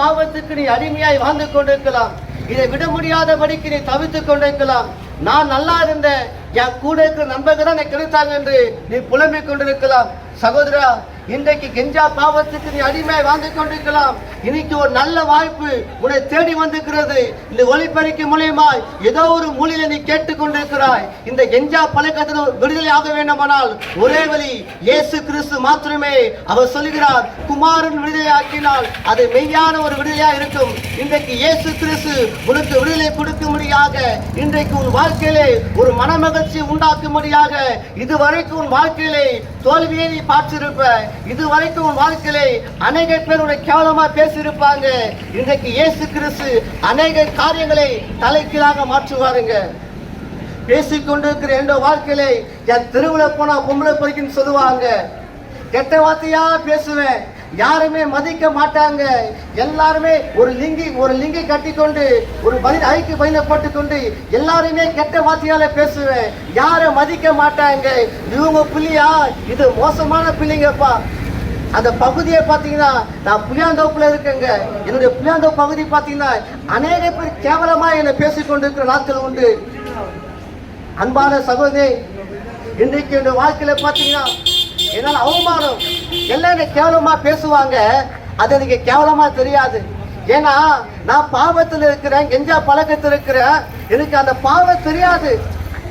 பாவத்துக்கு நீ அடிமையாய் வாழ்ந்து கொண்டிருக்கலாம். இதை விட முடியாதபடிக்கு நீ தவித்துக் கொண்டிருக்கலாம். நான் நல்லா இருந்தேன். என் கூட இருக்கிற நண்பர்கள் தான் எனக்கு கிடைத்தாங்க என்று நீ புலம்பிக் கொண்டிருக்கலாம். சகோதரா இன்றைக்கு கெஞ்சா பாவத்துக்கு நீ அடிமை வாழ்ந்து கொண்டிருக்கலாம். இன்னைக்கு ஒரு நல்ல வாய்ப்பு உன்னை தேடி வந்திருக்கிறது. இந்த ஒளிப்பெருக்கி மூலியமாய் ஏதோ ஒரு மொழியை நீ கேட்டுக் கொண்டிருக்கிறாய். இந்த கெஞ்சா பழக்கத்தில் விடுதலை ஆக வேண்டுமானால் ஒரே வழி இயேசு கிறிஸ்து மாத்திரமே. அவர் சொல்கிறார் குமாரன் விடுதலை ஆக்கினால் அது மெய்யான ஒரு விடுதலையா இருக்கும். இன்றைக்கு இயேசு கிறிஸ்து உனக்கு விடுதலை கொடுக்கும்படியாக இன்றைக்கு உன் வாழ்க்கையிலே ஒரு மனமகிழ்ச்சி உண்டாக்கும்படியாக இதுவரைக்கும் உன் வாழ்க்கையிலே தோல்வியை நீ பார்த்திருப்ப. இதுவரைக்கும் உன் வாழ்க்கையிலே அநேக பேர் உன்னை கேவலமா பேசியிருப்பாங்க. இன்றைக்கு இயேசு கிறிஸ்து அநேக காரியங்களை தலைக்கீழாக மாற்றுவாருங்க. பேசிக்கொண்டிருக்கிற எந்த வாழ்க்கையிலே என் திருவிழா போனா பொம்பளை பொறிக்குன்னு சொல்லுவாங்க. கெட்ட வார்த்தையா பேசுவேன். யாருமே மதிக்க மாட்டாங்க. எல்லாருமே ஒரு லிங்கி ஒரு லிங்கி கட்டிக்கொண்டு ஒரு பதில் ஐக்கு பதில போட்டுக்கொண்டு எல்லாருமே கெட்ட வார்த்தையால பேசுவேன். யாரை மதிக்க மாட்டாங்க. இவங்க பிள்ளையா இது மோசமான பிள்ளைங்கப்பா அந்த பகுதியை பார்த்தீங்கன்னா நான் புளியாந்தோப்புல இருக்கேங்க. என்னுடைய புளியாந்தோ பகுதி பார்த்தீங்கன்னா அநேக பேர் கேவலமா என்னை பேசிக்கொண்டிருக்கிற நாட்கள் உண்டு. அன்பான சகோதரி இன்றைக்கு என்னுடைய வாழ்க்கையில பார்த்தீங்கன்னா என்னால் அவமானம். எல்லாம் கேவலமாக பேசுவாங்க. அது எனக்கு கேவலமாக தெரியாது. ஏன்னா நான் பாவத்தில் இருக்கிறேன் கெஞ்சா பழக்கத்தில் இருக்கிறேன். எனக்கு அந்த பாவம் தெரியாது.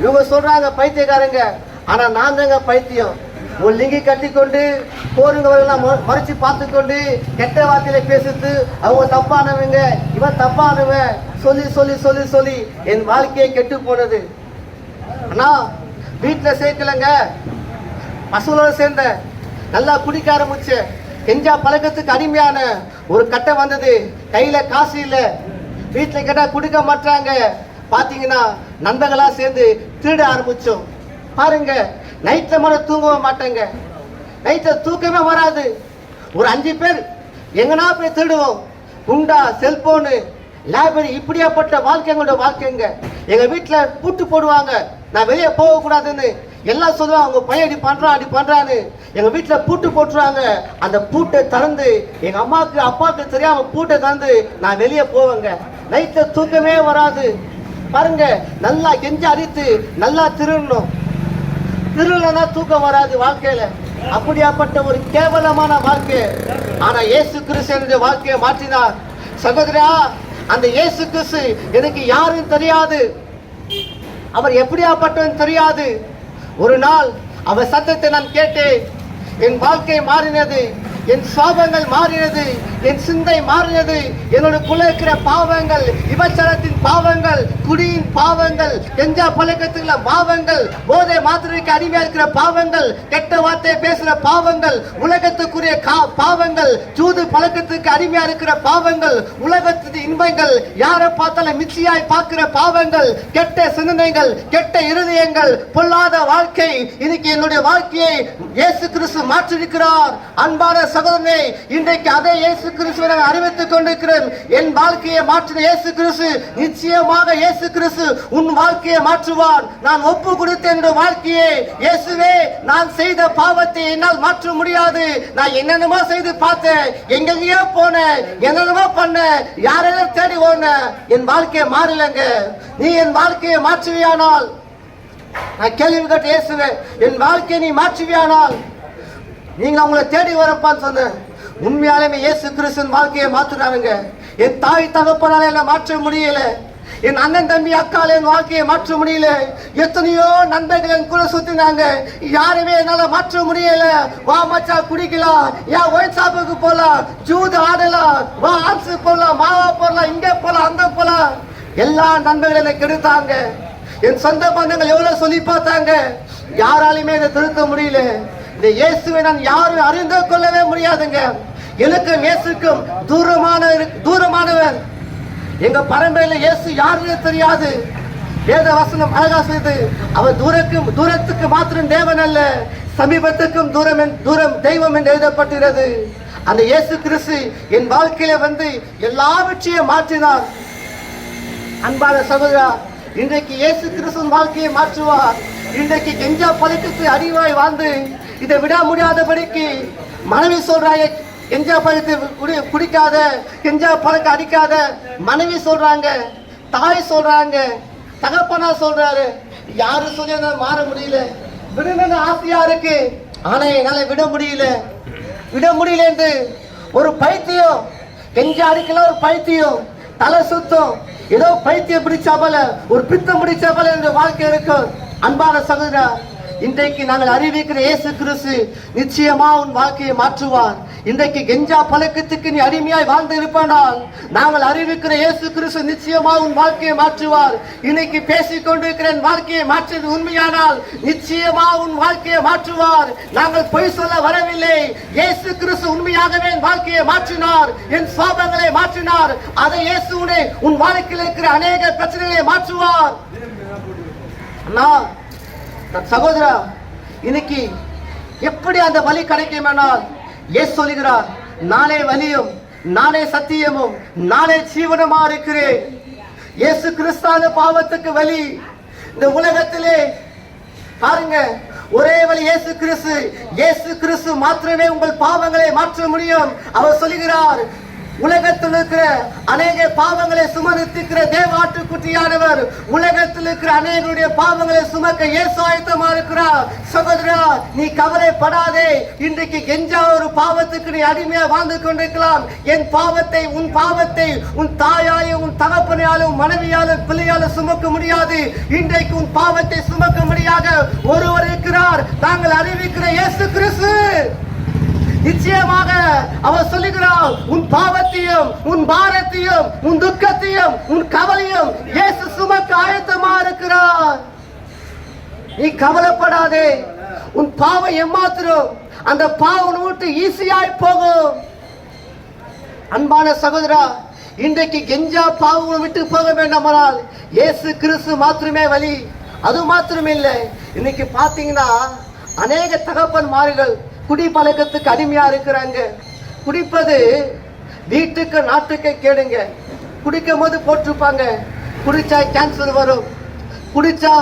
இவங்க சொல்கிறாங்க பைத்தியக்காரங்க. ஆனால் நான் தாங்க பைத்தியம். ஒரு லிங்கி கட்டிக்கொண்டு போருங்கவர்கள்லாம் ம- மறைச்சு பார்த்துக்கொண்டு கெட்ட வார்த்தையில பேசுறது அவங்க தப்பானவங்க. இவன் தப்பானவன். சொல்லி சொல்லி சொல்லி சொல்லி என் வாழ்க்கையை கெட்டு போனது. அண்ணா வீட்டில் சேர்க்கலங்க. பசங்களோட சேர்ந்த நல்லா குடிக்க ஆரம்பிச்சு கெஞ்சா பழக்கத்துக்கு அடிமையான ஒரு கட்டை வந்தது. கையில காசு இல்லை. வீட்டில் கேட்டா குடிக்க மாட்டாங்க பார்த்தீங்கன்னா நண்பர்களா சேர்ந்து திருட ஆரம்பிச்சோம். பாருங்க நைட்ல மட்டும் தூங்கவே மாட்டேங்க. நைட்ல தூக்கமே வராது. ஒரு அஞ்சு பேர் எங்கன்னா போய் திருடுவோம். குண்டா செல்போனு லைப்ரரி இப்படியாப்பட்ட வாழ்க்கை எங்களோட வாழ்க்கைங்க. எங்க வீட்டுல பூட்டு போடுவாங்க. நான் வெளியே போக கூடாதுன்னு எல்லாம் சொல்லுவாங்க அவங்க பையன் இப்படி பண்றான் அப்படி பண்றான்னு. எங்க வீட்டுல பூட்டு போட்டுருவாங்க. அந்த பூட்டை திறந்து எங்க அம்மாவுக்கு அப்பாவுக்கு தெரியாம பூட்டை திறந்து நான் வெளியே போவேங்க. நைட்ல தூக்கமே வராது. பாருங்க நல்லா கெஞ்சி அடித்து நல்லா திருடணும். திருடலன்னா தூக்கம் வராது வாழ்க்கையில. அப்படியாப்பட்ட ஒரு கேவலமான வாழ்க்கை. ஆனா இயேசு கிறிஸ்து வாழ்க்கையை மாற்றினார். சகோதரா அந்த இயேசு கிறிஸ்து எனக்கு யாரும் தெரியாது. அவர் எப்படியாப்பட்டவன் தெரியாது. ஒரு நாள் அவர் சத்தத்தை நான் கேட்டேன் என் வாழ்க்கை மாறினது என் சாபங்கள் மாறினது என் சிந்தை மாறியது. என்னோட இருக்கிற பாவங்கள் விபச்சாரத்தின் பாவங்கள் குடியின் பாவங்கள் கெஞ்சா பழக்கத்துள்ள பாவங்கள் போதை மாத்திரைக்கு அடிமையா இருக்கிற பாவங்கள் கெட்ட வார்த்தை பேசுற பாவங்கள் உலகத்துக்குரிய கா- பாவங்கள் சூது பழக்கத்துக்கு அடிமையா இருக்கிற பாவங்கள் உலகத்து இன்பங்கள் யாரை பார்த்தாலும் மிச்சியாய் பார்க்கிற பாவங்கள் கெட்ட சிந்தனைகள் கெட்ட இருதயங்கள் பொல்லாத வாழ்க்கை. இன்னைக்கு என்னுடைய வாழ்க்கையை இயேசு கிறிஸ்து மாற்றிருக்கிறார் அன்பான சகோதரனை இன்றைக்கு அதே இயேசு கிறிஸ்துவை அறிவித்துக் கொண்டிருக்கிறேன் என் வாழ்க்கையை மாற்றின இயேசு கிறிஸ்து நிச்சயமாக இயேசு கிறிஸ்து உன் வாழ்க்கையை மாற்றுவார். நான் ஒப்பு கொடுத்த என்ற வாழ்க்கையை இயேசுவே நான் செய்த பாவத்தை என்னால் மாற்ற முடியாது. நான் என்னென்னமோ செய்து பார்த்தேன். எங்கெங்கேயோ போனேன். என்னென்னமோ பண்ணேன். யாரெல்லாம் தேடி ஓடினேன். என் வாழ்க்கையை மாறலங்க. நீ என் வாழ்க்கையை மாற்றுவியானால் நான் கேள்வி கேட்டு இயேசுவேன் என் வாழ்க்கையை நீ மாற்றுவியானால் நீங்க அவங்கள தேடி வரப்பான்னு சொன்னேன். உண்மையாலுமே இயேசு கிறிஸ்துவின் வாழ்க்கையை மாத்துறாருங்க என் தாய் தகப்பனால என்ன மாற்ற முடியல. என் அண்ணன் தம்பி அக்கால என் வாழ்க்கையை மாற்ற முடியல. எத்தனையோ நண்பர்கள் என் கூட சுத்தினாங்க. யாருமே என்னால மாற்ற முடியல. வா மச்சா குடிக்கலாம். ஏன் ஒயின் ஷாப்புக்கு போலாம். ஜூது ஆடலாம். வா ஆர்ட்ஸ் போலாம். மாவா போடலாம் இங்கே போலாம். அந்த போலாம். எல்லா நண்பர்களும் என்னை கெடுத்தாங்க. என் சொந்த பந்தங்கள் எவ்வளவு சொல்லி பார்த்தாங்க. யாராலையுமே இதை திருத்த முடியல. இந்த இயேசுவை நான் யாரும் அறிந்து கொள்ளவே முடியாதுங்க. எனக்கும் இயேசுக்கும் தூரமான தூரமானவர் எங்க பரம்பரையில இயேசு யாருன்னு தெரியாது. வேத வசனம் அழகா செய்து அவர் தூரக்கும் தூரத்துக்கு மாத்திரம் தேவன் அல்ல. சமீபத்துக்கும் தூரம் என்- தூரம் தெய்வம் என்று எழுதப்பட்டுகிறது அந்த இயேசு கிறிஸ்து என் வாழ்க்கையில வந்து எல்லாவற்றையும் மாற்றினார். அன்பான சகோதரா இன்றைக்கு இயேசு கிறிஸ்துவின் வாழ்க்கையை மாற்றுவார். இன்றைக்கு கெஞ்சா பழக்கத்து அறிவாய் வாழ்ந்து இதை விட முடியாதபடிக்கு மனைவி சொல்றாங்க கெஞ்சா பழத்தை குடி குடிக்காத கெஞ்சா பழக்க அடிக்காத மனைவி சொல்றாங்க தாய் சொல்றாங்க தகப்பனா சொல்றாரு. யாரு சொல்லி மாற முடியல. விடணும்னு ஆசையா இருக்கு. ஆனா என்னால விட முடியல. விட முடியல என்று ஒரு பைத்தியம் கெஞ்சா அடிக்கலாம் ஒரு பைத்தியம் தலை சுத்தம் ஏதோ பைத்தியம் பிடிச்சா போல ஒரு பித்தம் பிடிச்சா போல என்ற வாழ்க்கை இருக்கும். அன்பான சகோதரா இன்றைக்கு நாங்கள் அறிவிக்கிற இயேசு கிறிஸ்து நிச்சயமா உன் வாழ்க்கையை மாற்றுவார். இன்றைக்கு கெஞ்சா பழக்கத்துக்கு நீ அடிமையாய் வாழ்ந்து இருப்பானால் நாங்கள் அறிவிக்கிற இயேசு கிறிஸ்து நிச்சயமா உன் வாழ்க்கையை மாற்றுவார். இன்னைக்கு பேசிக் கொண்டிருக்கிற வாழ்க்கையை மாற்றியது உண்மையானால் நிச்சயமா உன் வாழ்க்கையை மாற்றுவார். நாங்கள் பொய் சொல்ல வரவில்லை. இயேசு கிறிஸ்து உண்மையாகவே என் வாழ்க்கையை மாற்றினார். என் சாபங்களை மாற்றினார். அதை இயேசு உன் வாழ்க்கையில் இருக்கிற அநேக பிரச்சனைகளை மாற்றுவார். நான் சகோதரா இன்னைக்கு எப்படி அந்த வழி கிடைக்கும் என்றால் ஏசு சொல்லுகிறார் நானே வலியும் நானே சத்தியமும் நானே ஜீவனமா இருக்கிறேன். இயேசு கிறிஸ்தான பாவத்துக்கு வழி இந்த உலகத்திலே பாருங்க ஒரே வழி இயேசு கிறிஸ்து. இயேசு கிறிஸ்து மாத்திரமே உங்கள் பாவங்களை மாற்ற முடியும். அவர் சொல்லுகிறார் உலகத்தில் இருக்கிற அநேக பாவங்களை சுமந்திருக்கிற தேவாட்டுக்குட்டியானவர் உலகத்தில் இருக்கிற அநேகருடைய பாவங்களை சுமக்க இயேசு ஆயத்தமா இருக்கிறார். சகோதரா நீ கவலைப்படாதே. இன்றைக்கு கெஞ்சா ஒரு பாவத்துக்கு நீ அடிமையா வாழ்ந்து கொண்டிருக்கலாம். என் பாவத்தை உன் பாவத்தை உன் தாயாலும் உன் தகப்பனையாலும் மனைவியாலும் பிள்ளையாலும் சுமக்க முடியாது. இன்றைக்கு உன் பாவத்தை சுமக்க முடியாத ஒருவர் இருக்கிறார். நாங்கள் அறிவிக்கிற இயேசு கிறிஸ்து. நிச்சயமாக அவர் சொல்லுகிறார் உன் பாவத்தையும் உன் பாரத்தையும் உன் துக்கத்தையும் உன் கவலையும் இயேசு சுமக்க ஆயத்தமா இருக்கிறார் நீ கவலைப்படாதே. உன் பாவம் எம்மாத்திரம் அந்த பாவம் விட்டு ஈஸியாய் போகும். அன்பான சகோதரா இன்றைக்கு கெஞ்சா பாவம் விட்டு போக வேண்டாமானால் இயேசு கிறிஸ்து மாத்திரமே வழி. அது மாத்திரமில்லை. இன்னைக்கு பாத்தீங்கன்னா அநேக தகப்பன்மார்கள் குடி பழக்கத்துக்கு அடிமையா இருக்கிறாங்க. குடிப்பது வீட்டுக்கு நாட்டுக்கு கேடுங்க குடிக்கும் போது போட்டிருப்பாங்க. குடிச்சா கேன்சர் வரும். குடிச்சா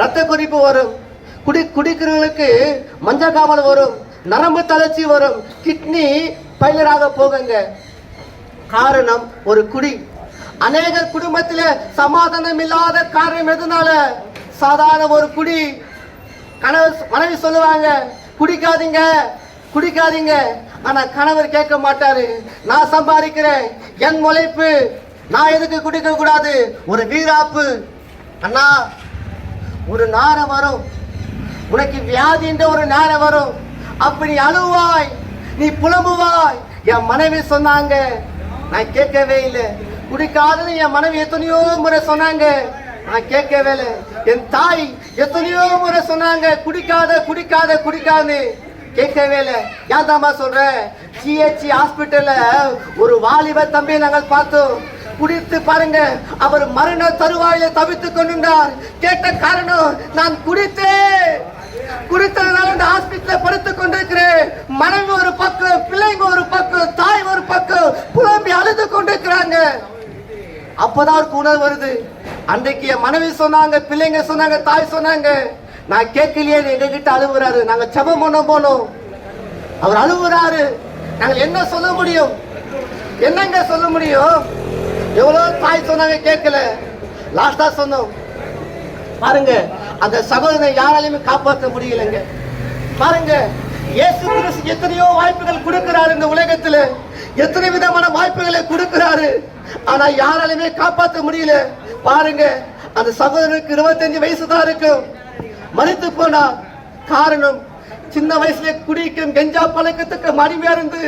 ரத்த குறிப்பு வரும். குடி குடிக்கிறவங்களுக்கு மஞ்சள் காவல் வரும். நரம்பு தளர்ச்சி வரும். கிட்னி பயிலராக போகுங்க. காரணம் ஒரு குடி. அநேக குடும்பத்தில் சமாதானம் இல்லாத காரணம் எதுனால? சாதாரண ஒரு குடி. கனவு மனைவி சொல்லுவாங்க குடிக்காதீங்க குடிக்காதீங்க. ஆனா கணவர் கேட்க மாட்டாரு. நான் சம்பாதிக்கிறேன். என் முளைப்பு நான் எதுக்கு குடிக்க கூடாது? ஒரு வீராப்பு. அண்ணா ஒரு நேரம் வரும். உனக்கு வியாதின்ற ஒரு நேரம் வரும். அப்படி அழுவாய். நீ புலம்புவாய். என் மனைவி சொன்னாங்க. நான் கேட்கவே இல்லை. குடிக்காதது என் மனைவி எத்தனையோ முறை சொன்னாங்க. நான் கேட்கவே இல்லை. என் தாய் எத்தனையோ முறை சொன்னாங்க குடிக்காத குடிக்காத குடிக்காது கேட்கவே இல்லை ஏன்தாம்மா சொல்றேன் சிஹெச்சி ஹாஸ்பிட்டல்ல ஒரு வாலிப தம்பியை நாங்கள் பார்த்தோம். குடித்து பாருங்க அவர் மரண தருவாயில தவித்துக் கொண்டிருந்தார். கேட்ட காரணம் நான் குடித்தேன். குடித்ததுனால இந்த ஹாஸ்பிட்டல படுத்துக் கொண்டிருக்கிறேன். மனைவி ஒரு பக்கம் பிள்ளைங்க ஒரு பக்கம் தாய் ஒரு பக்கம் புலம்பி அழுது கொண்டிருக்கிறாங்க. அப்பதான் அவருக்கு உணர்வு வருது. அன்றைக்கு என் மனைவி சொன்னாங்க பிள்ளைங்க சொன்னாங்க தாய் சொன்னாங்க. நான் கேட்கலையே எங்க கிட்ட அழுவுறாரு. நாங்க செபம் பண்ண போனோம். அவர் அழுவுறாரு. நாங்க என்ன சொல்ல முடியும்? என்னங்க சொல்ல முடியும்? எவ்வளவு தாய் சொன்னாங்க கேட்கல. லாஸ்டா சொன்னோம். பாருங்க அந்த சகோதரனை யாராலையுமே காப்பாற்ற முடியலங்க. பாருங்க இயேசு கிறிஸ்து எத்தனையோ வாய்ப்புகள் கொடுக்கிறார் இந்த உலகத்துல. எத்தனை விதமான வாய்ப்புகளை கொடுக்கிறாரு? ஆனா யாராலையுமே காப்பாற்ற முடியல. பாருங்க அந்த சகோதரனுக்கு இருபத்தஞ்சு வயசு தான் இருக்கும். மறித்து போனா காரணம் சின்ன வயசுல குடிக்கும் கெஞ்சா பழக்கத்துக்கு மடிமையா இருந்து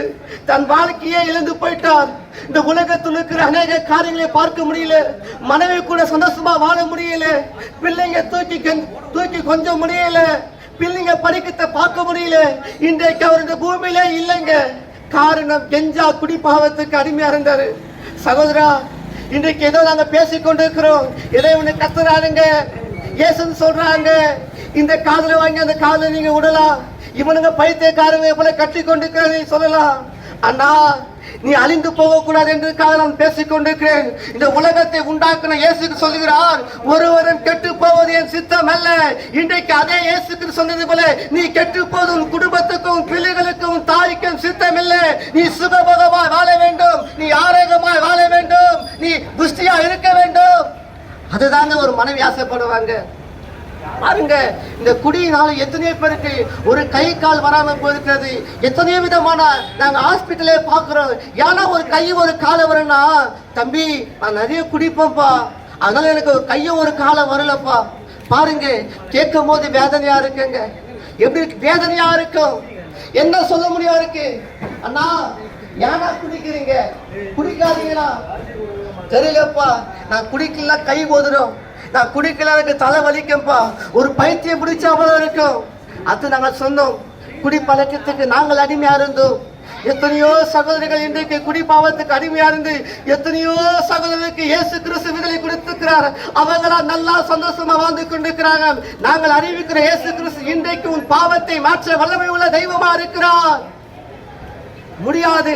தன் வாழ்க்கையே இழந்து போயிட்டார். இந்த உலகத்தில் இருக்கிற அநேக காரியங்களை பார்க்க முடியல. மனைவி கூட சந்தோஷமா வாழ முடியல. பிள்ளைங்க தூக்கி தூக்கி கொஞ்சம் முடியல. பிள்ளைங்க படிக்கத்தை பார்க்க முடியல. இன்றைக்கு அவர் இந்த பூமியிலே இல்லைங்க. காரணம் கெஞ்சா குடி பாவத்துக்கு அடிமையா இருந்தாரு சகோதரா இன்றைக்கு ஏதோ நாங்க பேசிக் கொண்டிருக்கிறோம். இதை இவனை கத்துறாருங்க. இயேசுன்னு சொல்றாங்க. இந்த காதில் வாங்கி அந்த காதில் நீங்க விடலாம் இவனுங்க பைத்தியக்காரங்க போல கட்டி கொண்டிருக்கிறதை சொல்லலாம். அண்ணா நீ அழிந்து போகக்கூடாது என்றுக்காக நான் பேசிக் கொண்டிருக்கிறேன் இந்த உலகத்தை உண்டாக்கின இயேசுக்கு சொல்லுகிறார் ஒருவரும் கெட்டு போவது என் சித்தம் அல்ல. இன்றைக்கு அதே இயேசுக்கு சொன்னது போல நீ கெட்டு போது உன் குடும்பத்துக்கும் பிள்ளைகளுக்கும் தாய்க்கும் சித்தம் இல்லை. நீ சுகபோகமாய் வாழ வேண்டும். நீ ஆரோக்கியமாய் வாழ வேண்டும். நீ புஷ்டியா இருக்க வேண்டும். அதுதாங்க ஒரு மனைவி ஆசைப்படுவாங்க. பாருங்க இந்த குடியினால எத்தனையோ பேருக்கு ஒரு கை கால் வராம போயிருக்கிறது. எத்தனையோ விதமான நாங்க ஹாஸ்பிட்டலே பாக்குறோம் ஏன்னா ஒரு கை ஒரு காலை வரணும்னா தம்பி நான் நிறைய குடிப்பேன்ப்பா. அதனால எனக்கு ஒரு கையும் ஒரு காலை வரலப்பா. பாருங்க கேட்கும் போது வேதனையா இருக்குங்க. எப்படி வேதனையா இருக்கும். என்ன சொல்ல முடியும் இருக்கு? அண்ணா ஏன்னா குடிக்கிறீங்க? குடிக்காதீங்களா தெரியலப்பா நான் குடிக்கல கை ஓதுறோம் நான் குடிக்கல எனக்கு தலை வலிக்கும்பா. ஒரு பைத்தியம் பிடிச்சாமல் இருக்கும். அது நாங்கள் சொன்னோம். குடி பழக்கத்துக்கு நாங்கள் அடிமையா இருந்தோம். எத்தனையோ சகோதரிகள் இன்றைக்கு குடி பாவத்துக்கு அடிமையா இருந்து எத்தனையோ சகோதரருக்கு இயேசு கிறிஸ்து விடுதலை கொடுத்திருக்கிறார். அவங்களா நல்லா சந்தோஷமா வாழ்ந்து கொண்டிருக்கிறாங்க நாங்கள் அறிவிக்கிற இயேசு கிறிஸ்து இன்றைக்கு உன் பாவத்தை மாற்ற வல்லமை உள்ள தெய்வமா இருக்கிறார். முடியாது.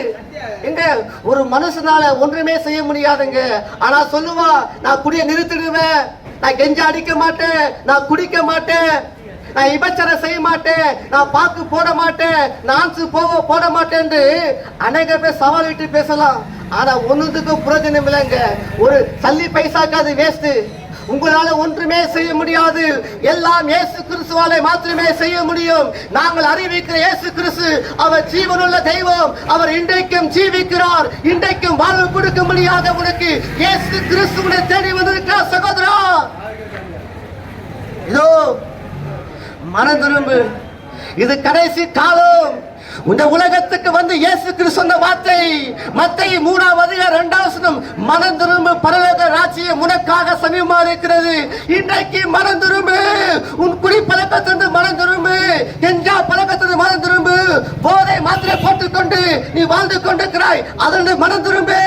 எங்க? ஒரு மனுஷனால ஒன்றுமே செய்ய முடியாதுங்க. ஆனா சொல்லுவா நான் குடிய நிறுத்திடுவேன். நான் கெஞ்ச அடிக்க மாட்டேன் நான் குடிக்க மாட்டேன் நான் விபச்சாரம் செய்ய மாட்டேன் நான் பாக்கு போட மாட்டேன் நான்ஸு போக போட மாட்டேன்னு அநேக பேர் சவால் விட்டு பேசலாம். ஆனா ஒன்றுத்துக்கும் புரோஜனம் இல்லைங்க. ஒரு சல்லி பைசாக்கு அது உங்களால ஒன்றுமே செய்ய முடியாது. எல்லாம் இயேசு கிறிஸ்துவாலே மாத்திரமே செய்ய முடியும். நாங்கள் அறிவிக்கிற இயேசு கிறிஸ்து அவர் ஜீவனுள்ள தெய்வம். அவர் இன்றைக்கும் ஜீவிக்கிறார். இன்றைக்கும் வாழ்வு கொடுக்க முடியாத உனக்கு இயேசு கிறிஸ்துவனை தேடி வந்திருக்கிறார் சகோதரா. இதோ மனம் திரும்பு இது கடைசி காலம். இந்த உலகத்துக்கு வந்து இயேசு கிறிஸ்து சொன்ன வார்த்தை மத்திய மூணாவது இரண்டாவது மனம் திரும்பு பரலோக ராஜ்யம் உனக்காக சமீபமா இருக்கிறது இன்றைக்கு மனம் திரும்பு உன் குடி பழக்கத்திலிருந்து மனம் திரும்பு கெஞ்சா பழக்கத்திலிருந்து மனம் திரும்பு போதை மாத்திரை போட்டுக்கொண்டு நீ வாழ்ந்து கொண்டிருக்கிறாய் அதிலிருந்து மனம் திரும்பு.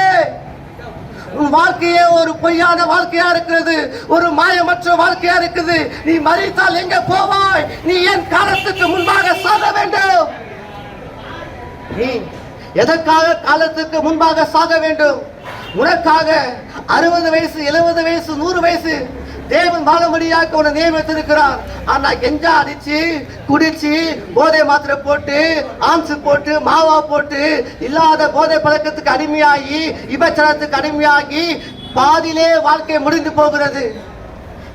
உன் வாழ்க்கையே ஒரு பொய்யான வாழ்க்கையா இருக்கிறது ஒரு மாயமற்ற வாழ்க்கையா இருக்குது. நீ மறித்தால் எங்க போவாய்? நீ என் காலத்துக்கு முன்பாக சாக வேண்டும் நீ எதற்காக காலத்துக்கு முன்பாக சாக வேண்டும்? உனக்காக அறுபது வயசு எழுபது வயசு நூறு வயசு தேவன் வாழும்படியாக உன நியமித்திருக்கிறார். ஆனா கெஞ்சா அடிச்சு குடிச்சு போதை மாத்திரை போட்டு ஆம்சு போட்டு மாவா போட்டு இல்லாத போதை பழக்கத்துக்கு அடிமையாகி விபச்சாரத்துக்கு அடிமையாகி பாதியிலே வாழ்க்கை முடிந்து போகிறது.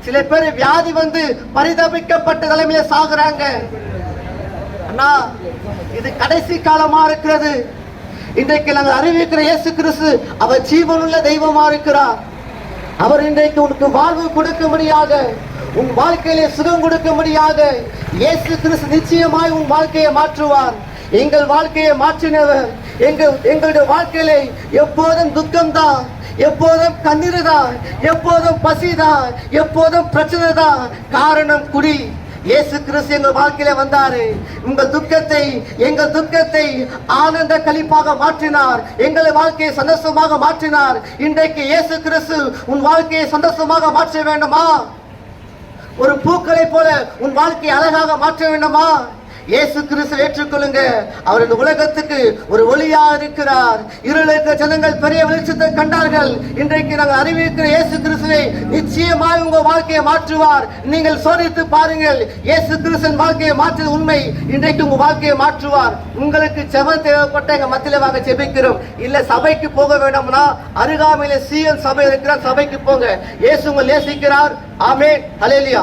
சில பேர் வியாதி வந்து பரிதபிக்கப்பட்ட தலைமையில சாகுறாங்க. அண்ணா இது கடைசி காலமா இருக்கிறது. இன்றைக்கு நாங்கள் அறிவிக்கிற இயேசு கிறிஸ்து அவர் ஜீவனுள்ள தெய்வமா இருக்கிறார். அவர் இன்றைக்கு உனக்கு வாழ்வு கொடுக்க உன் வாழ்க்கையிலே சுகம் கொடுக்க முடியாத இயேசு கிறிஸ்து நிச்சயமாய் உன் வாழ்க்கையை மாற்றுவார். எங்கள் வாழ்க்கையை மாற்றினவர் எங்கள் எங்களுடைய வாழ்க்கையிலே எப்போதும் துக்கம்தான் எப்போதும் கண்ணீர் தான் எப்போதும் பசிதான் எப்போதும் பிரச்சனை தான் காரணம் குடி. இயேசு கிறிஸ்து எங்கள் வாழ்க்கையில வந்தாரு. உங்கள் துக்கத்தை எங்கள் துக்கத்தை ஆனந்த கழிப்பாக மாற்றினார். எங்களை வாழ்க்கையை சந்தோஷமாக மாற்றினார். இன்றைக்கு இயேசு கிறிஸ்து உன் வாழ்க்கையை சந்தோஷமாக மாற்ற வேண்டுமா? ஒரு பூக்களை போல உன் வாழ்க்கையை அழகாக மாற்ற வேண்டுமா? இயேசு கிறிஸ்து ஏற்றுக்கொள்ளுங்க. அவர் இந்த உலகத்துக்கு ஒரு ஒளியா இருக்கிறார். இருளுக்கு ஜனங்கள் பெரிய வெளிச்சத்தை கண்டார்கள். இன்றைக்கு நாங்கள் அறிவிக்கிற இயேசு கிறிஸ்துவை நிச்சயமாய் உங்க வாழ்க்கையை மாற்றுவார். நீங்கள் சோதித்து பாருங்கள் இயேசு கிறிஸ்தன் வாழ்க்கையை மாற்றியது உண்மை. இன்றைக்கு உங்க வாழ்க்கையை மாற்றுவார். உங்களுக்கு செவன் தேவைப்பட்ட எங்க மத்தியில வாங்க செபிக்கிறோம் இல்ல சபைக்கு போக வேண்டும்னா அருகாமையில சீஎன் சபை இருக்கிறார். சபைக்கு போங்க. இயேசு உங்களை நேசிக்கிறார். ஆமே ஹலேலியா